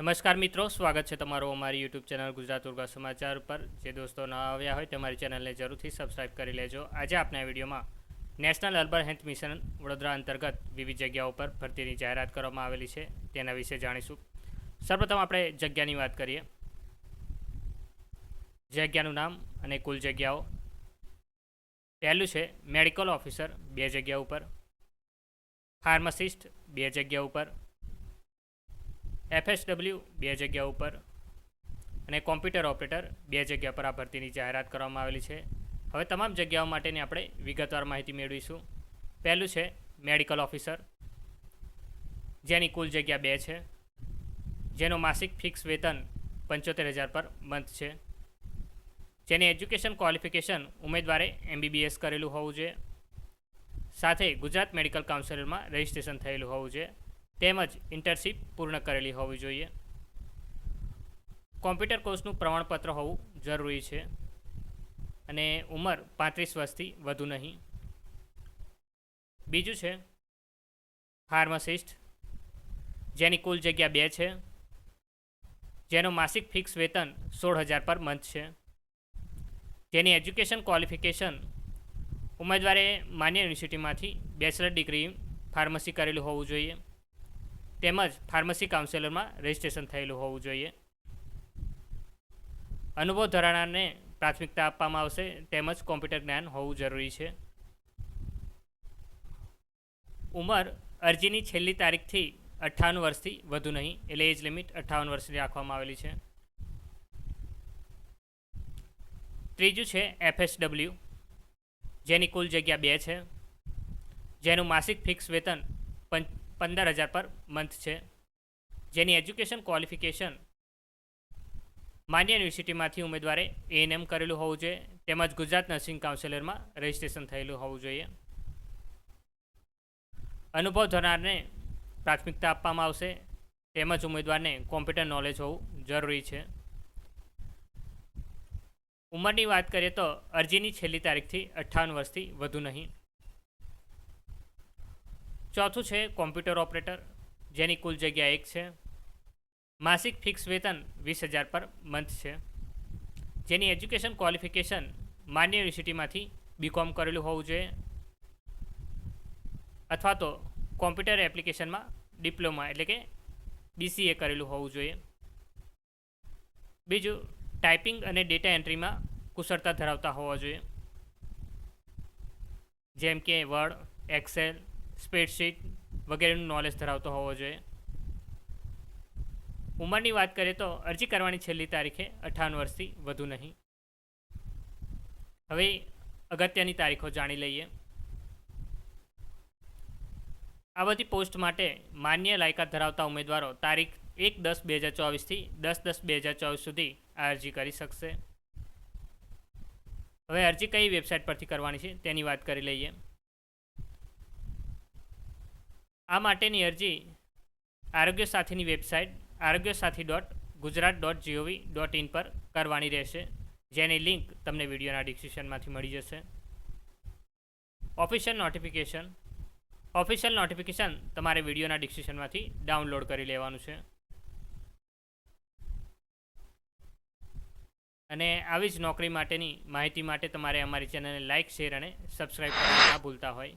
નમસ્કાર મિત્રો, સ્વાગત છે તમારું અમારી યુટ્યુબ ચેનલ ગુજરાત ઉર્ગા સમાચાર પર. જે દોસ્તો ન આવ્યા હોય તમારી ચેનલને જરૂરથી સબસ્ક્રાઇબ કરી લેજો. આજે આપણે વિડીયોમાં national urban health mission Vadodara અંતર્ગત વિવિધ જગ્યાઓ પર ભરતીની જાહેરાત કરવામાં આવેલી છે. તેના વિશે જાણીશું. સર્વપ્રથમ આપણે જગ્યાની વાત કરીએ. જગ્યાનું નામ અને કુલ જગ્યાઓ. પહેલું છે મેડિકલ ઓફિસર બે જગ્યા ઉપર. ફાર્માસિસ્ટ બે જગ્યા ઉપર. એફએસડબલ્યુ બે જગ્યા ઉપર અને કોમ્પ્યુટર ઓપરેટર બે જગ્યા પર આ ભરતીની જાહેરાત કરવામાં આવેલી છે. હવે તમામ જગ્યાઓ માટેની આપણે વિગતવાર માહિતી મેળવીશું. પહેલું છે મેડિકલ ઓફિસર. જેની કુલ જગ્યા બે છે. જેનો માસિક ફિક્સ વેતન પંચોતેર હજાર પર મંથ છે. જેની એજ્યુકેશન ક્વોલિફિકેશન ઉમેદવારે એમબીબીએસ કરેલું હોવું જોઈએ. સાથે ગુજરાત મેડિકલ કાઉન્સિલમાં રજિસ્ટ્રેશન થયેલું હોવું જોઈએ. તેમજ ઇન્ટર્નશીપ પૂર્ણ કરેલી હોવી જોઈએ. કોમ્પ્યુટર કોર્સનું પ્રમાણપત્ર હોવું જરૂરી છે. અને ઉંમર પાંત્રીસ વર્ષથી વધુ નહીં. બીજું છે ફાર્માસિસ્ટ જેની કુલ જગ્યા બે છે. જેનો માસિક ફિક્સ વેતન સોળ હજાર પર મંથ છે. જેની એજ્યુકેશન ક્વોલિફિકેશન ઉમેદવારે માન્ય યુનિવર્સિટીમાંથી બેચલર ડિગ્રી ફાર્મસી કરેલું હોવું જોઈએ. તેમજ ફાર્મસી કાઉન્સિલરમાં રજિસ્ટ્રેશન થયેલું હોવું જોઈએ. અનુભવ ધરાણાને પ્રાથમિકતા આપવામાં આવશે, તેમજ કોમ્પ્યુટર જ્ઞાન હોવું જરૂરી છે. ઉંમર અરજીની છેલ્લી તારીખથી અઠ્ઠાવન વર્ષથી વધુ નહીં, એટલે એજ લિમિટ અઠ્ઠાવન વર્ષની રાખવામાં આવેલી છે. ત્રીજું છે એફએસડબલ્યુ જેની કુલ જગ્યા બે છે. જેનું માસિક ફિક્સ વેતન પં પંદર હજાર પર મંથ છે. જેની એજ્યુકેશન ક્વોલિફિકેશન માન્ય યુનિવર્સિટીમાંથી ઉમેદવારે એએનએમ કરેલું હોવું જોઈએ, તેમજ ગુજરાત નર્સિંગ કાઉન્સિલરમાં રજિસ્ટ્રેશન થયેલું હોવું જોઈએ. અનુભવ ધરાવનારને પ્રાથમિકતા આપવામાં આવશે, તેમજ ઉમેદવારને કોમ્પ્યુટર નોલેજ હોવું જરૂરી છે. ઉંમરની વાત કરીએ તો અરજીની છેલ્લી તારીખથી અઠ્ઠાવન વર્ષથી વધુ નહીં. ચોથું છે કોમ્પ્યુટર ઓપરેટર, જેની કુલ જગ્યા એક છે. માસિક ફિક્સ વેતન વીસ હજાર પર મંથ છે. જેની એજ્યુકેશન ક્વોલિફિકેશન માન્ય યુનિવર્સિટીમાંથી બીકોમ કરેલું હોવું જોઈએ. અથવા તો કોમ્પ્યુટર એપ્લિકેશનમાં ડિપ્લોમા એટલે કે બીસીએ કરેલું હોવું જોઈએ. બીજું, ટાઈપિંગ અને ડેટા એન્ટ્રીમાં કુશળતા ધરાવતા હોવા જોઈએ. જેમ કે વર્ડ, એક્સેલ સ્પ્રેડશીટ વગેરેનું નોલેજ ધરાવતો હોવો જોઈએ. ઉંમરની વાત કરીએ તો અરજી કરવાની છેલ્લી તારીખે અઠાવન વર્ષથી વધુ નહીં. હવે અગત્યની તારીખો જાણી લઈએ. આ બધી પોસ્ટ માટે માન્ય લાયકાત ધરાવતા ઉમેદવારો તારીખ એક દસ બે હજાર ચોવીસથી દસ દસ બે હજાર ચોવીસ સુધી આ અરજી કરી શકશે. હવે અરજી કઈ વેબસાઇટ પરથી કરવાની છે તેની વાત કરી લઈએ. આ માટેની અરજી આરોગ્ય સાથીની website Arogya Sathi dot Gujarat dot GOV dot in પર કરવાની રહેશે. જેની લિંક તમને વિડીયોના ડિસ્ક્રિપ્શનમાંથી મળી જશે. ઓફિશિયલ નોટિફિકેશન ઓફિશિયલ નોટિફિકેશન તમારે વિડીયોના ડિસ્ક્રિપ્શનમાંથી ડાઉનલોડ કરી લેવાનું છે. અને આવી જ નોકરી માટેની માહિતી માટે તમારે અમારી ચેનલને લાઇક શેર અને સબસ્ક્રાઈબ કરવા ના ભૂલતા હોય.